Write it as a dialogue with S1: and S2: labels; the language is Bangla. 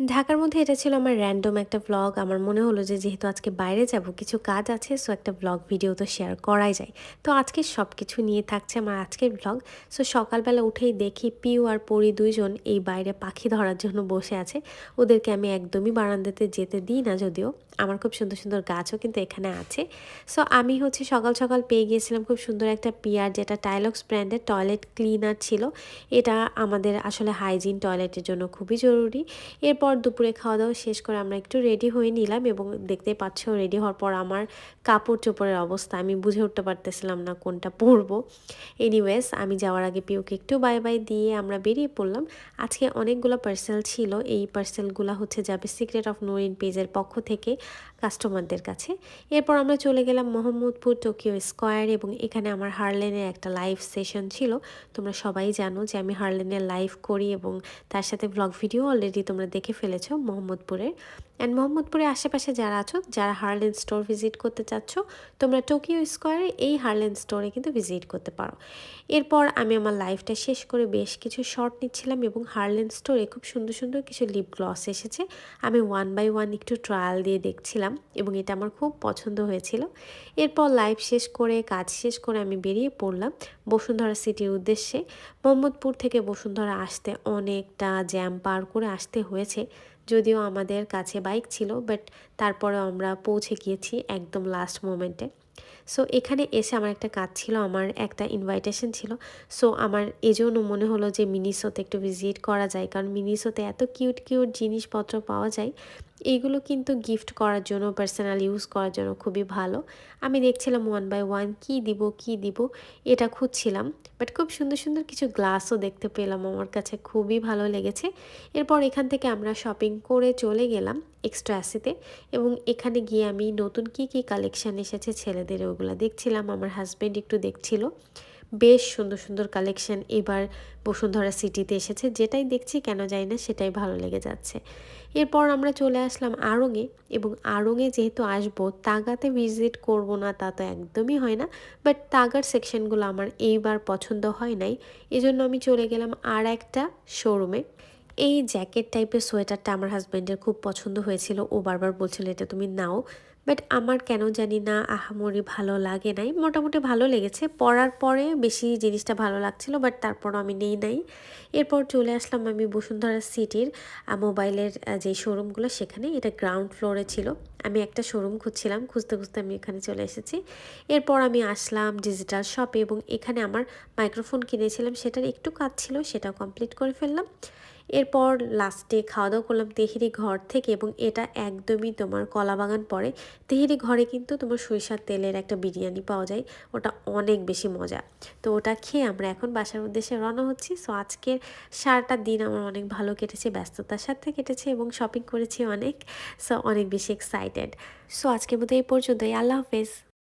S1: ঢাকার মধ্যে এটা ছিল আমার র্যান্ডম একটা ব্লগ আমার মনে হলো যে যেহেতু আজকে বাইরে যাব, কিছু কাজ আছে সো একটা ব্লগ ভিডিও তো শেয়ার করাই যায়। তো আজকে সব কিছু নিয়ে থাকছে আমার আজকের ব্লগ সো সকালবেলা উঠেই দেখি পিউ আর পরি দুইজন এই বাইরে পাখি ধরার জন্য বসে আছে। ওদেরকে আমি একদমই বারান্দাতে যেতে দিই না যদিও। আমার খুব সুন্দর সুন্দর গাছও কিন্তু এখানে আছে। সো আমি হচ্ছে সকাল সকাল পেয়ে গিয়েছিলাম খুব সুন্দর একটা পিয়ার যেটা টাইলক্স ব্র্যান্ডের টয়লেট ক্লিনার ছিল। এটা আমাদের আসলে হাইজিন টয়লেটের জন্য খুবই জরুরি। এরপর দুপুরে খাওয়া দাওয়া শেষ করে আমরা একটু রেডি হয়ে নিলাম এবং দেখতে পাচ্ছ রেডি হওয়ার পর আমার কাপড় চোপড়ের অবস্থা। আমি বুঝে উঠতে পারতেছিলাম না কোনটা পরবো। এনিওয়েজ আমি যাওয়ার আগে পিউকে একটু বাই বাই দিয়ে আমরা বেরিয়ে পড়লাম। আজকে অনেকগুলো পার্সেল ছিল। এই পার্সেলগুলো হচ্ছে যাবে সিক্রেট অফ নোরিন পেজের পক্ষ থেকে কাস্টমারদের কাছে। এরপর আমরা চলে গেলাম মোহাম্মদপুর টোকিও স্কোয়ার এবং এখানে আমার হারলেনের একটা লাইভ সেশন ছিল। তোমরা সবাই জানো যে আমি হারলেনের লাইভ করি এবং তার সাথে ব্লগ ভিডিও অলরেডি তোমরা দেখে ফেলেছো মোহাম্মদপুরের। অ্যান্ড মোহাম্মদপুরের আশেপাশে যারা আছো, যারা হারলেন স্টোর ভিজিট করতে চাচ্ছ, তোমরা টোকিও স্কোয়ারে এই হারলেন স্টোরে কিন্তু ভিজিট করতে পারো। এরপর আমি আমার লাইফটা শেষ করে বেশ কিছু শর্ট নিচ্ছিলাম এবং হার্লেন স্টোরে খুব সুন্দর সুন্দর কিছু লিপ গ্লস এসেছে। আমি ওয়ান বাই ওয়ান একটু ট্রায়াল দিয়ে দেখছিলাম এবং এটা আমার খুব পছন্দ হয়েছিল। এরপর লাইভ শেষ করে, কাজ শেষ করে আমি বেরিয়ে পড়লাম বসুন্ধরা সিটির উদ্দেশ্যে। মোহাম্মদপুর থেকে বসুন্ধরা আসতে অনেকটা জ্যাম পার করে আসতে হয়েছে। যদিও আমাদের কাছে বাইক ছিল বাট তারপরে আমরা পৌঁছে গিয়েছি একদম লাস্ট মোমেন্টে সো এখানে এসে আমার একটা কাজ ছিল, আমার একটা ইনভাইটেশন ছিল। সো আমার এজন্য মনে হলো যে মিনিসোতে একটু ভিজিট করা যায়, কারণ মিনিসোতে এত কিউট কিউট জিনিসপত্র পাওয়া যায়। এইগুলো কিন্তু গিফট করার জন্য পার্সোনাল ইউজ করার জন্য খুবই ভালো। আমি দেখছিলাম ওয়ান বাই ওয়ান কী দিব, কি দিব, এটা খুঁজছিলাম। বাট খুব সুন্দর সুন্দর কিছু গ্লাসও দেখতে পেলাম আমার কাছে, খুবই ভালো লেগেছে। এরপর এখান থেকে আমরা শপিং করে চলে গেলাম এক্সট্রা অ্যাসিতে এবং এখানে গিয়ে আমি নতুন কি কি কালেকশান এসেছে ছেলেদের ওগুলো দেখছিলাম, আমার হাজব্যান্ড একটু দেখছিল। বেশ সুন্দর সুন্দর কালেকশন এবার বসুন্ধরা সিটিতে এসেছে। যেটাই দেখছি কেন যাই না, সেটাই ভালো লেগে যাচ্ছে। এরপর আমরা চলে আসলাম আরঙে এবং আরঙে যেহেতু আসব, তাগাতে ভিজিট করব না তা তো একদমই হয় না। বাট তাগার সেকশনগুলো আমার এইবার পছন্দ হয় নাই। এজন্য আমি চলে গেলাম আর একটা শোরুমে এই জ্যাকেট টাইপের সোয়েটারটা আমার হাজব্যান্ডের খুব পছন্দ হয়েছিল। ও বারবার বলছিল, এটা তুমি নাও। বাট আমার কেন জানি না আহামরি ভালো লাগে নাই। মোটামুটি ভালো লেগেছে। পরার পরে বেশি জিনিসটা ভালো লাগছিল বাট তারপরও আমি নেই নাই। এরপর চলে আসলাম আমি বসুন্ধরা সিটির মোবাইলের যে শোরুমগুলো সেখানে। এটা গ্রাউন্ড ফ্লোরে ছিল। আমি একটা শোরুম খুঁজছিলাম। খুঁজতে খুঁজতে আমি এখানে চলে এসেছি। এরপর আমি আসলাম ডিজিটাল শপে এবং এখানে আমার মাইক্রোফোন কিনেছিলাম। সেটার একটু কাজ ছিল সেটা কমপ্লিট করে ফেললাম। এরপর লাস্টে খাওয়া দাওয়া করলাম তেহেরি ঘর থেকে এবং এটা একদমই তোমার কলা বাগান পড়ে তেহেরি ঘরে কিন্তু তোমার সরিষার তেলের একটা বিরিয়ানি পাওয়া যায়, ওটা অনেক বেশি মজা। তো ওটা খেয়ে আমরা এখন বাসার উদ্দেশ্যে রওনা হচ্ছি। সো আজকের সারাটা দিন আমার অনেক ভালো কেটেছে, ব্যস্ততার সাথে কেটেছে এবং শপিং করেছি অনেক। সো অনেক বেশি এক্সাইটেড সো আজকের মতো এই পর্যন্তই। আল্লাহ হাফেজ।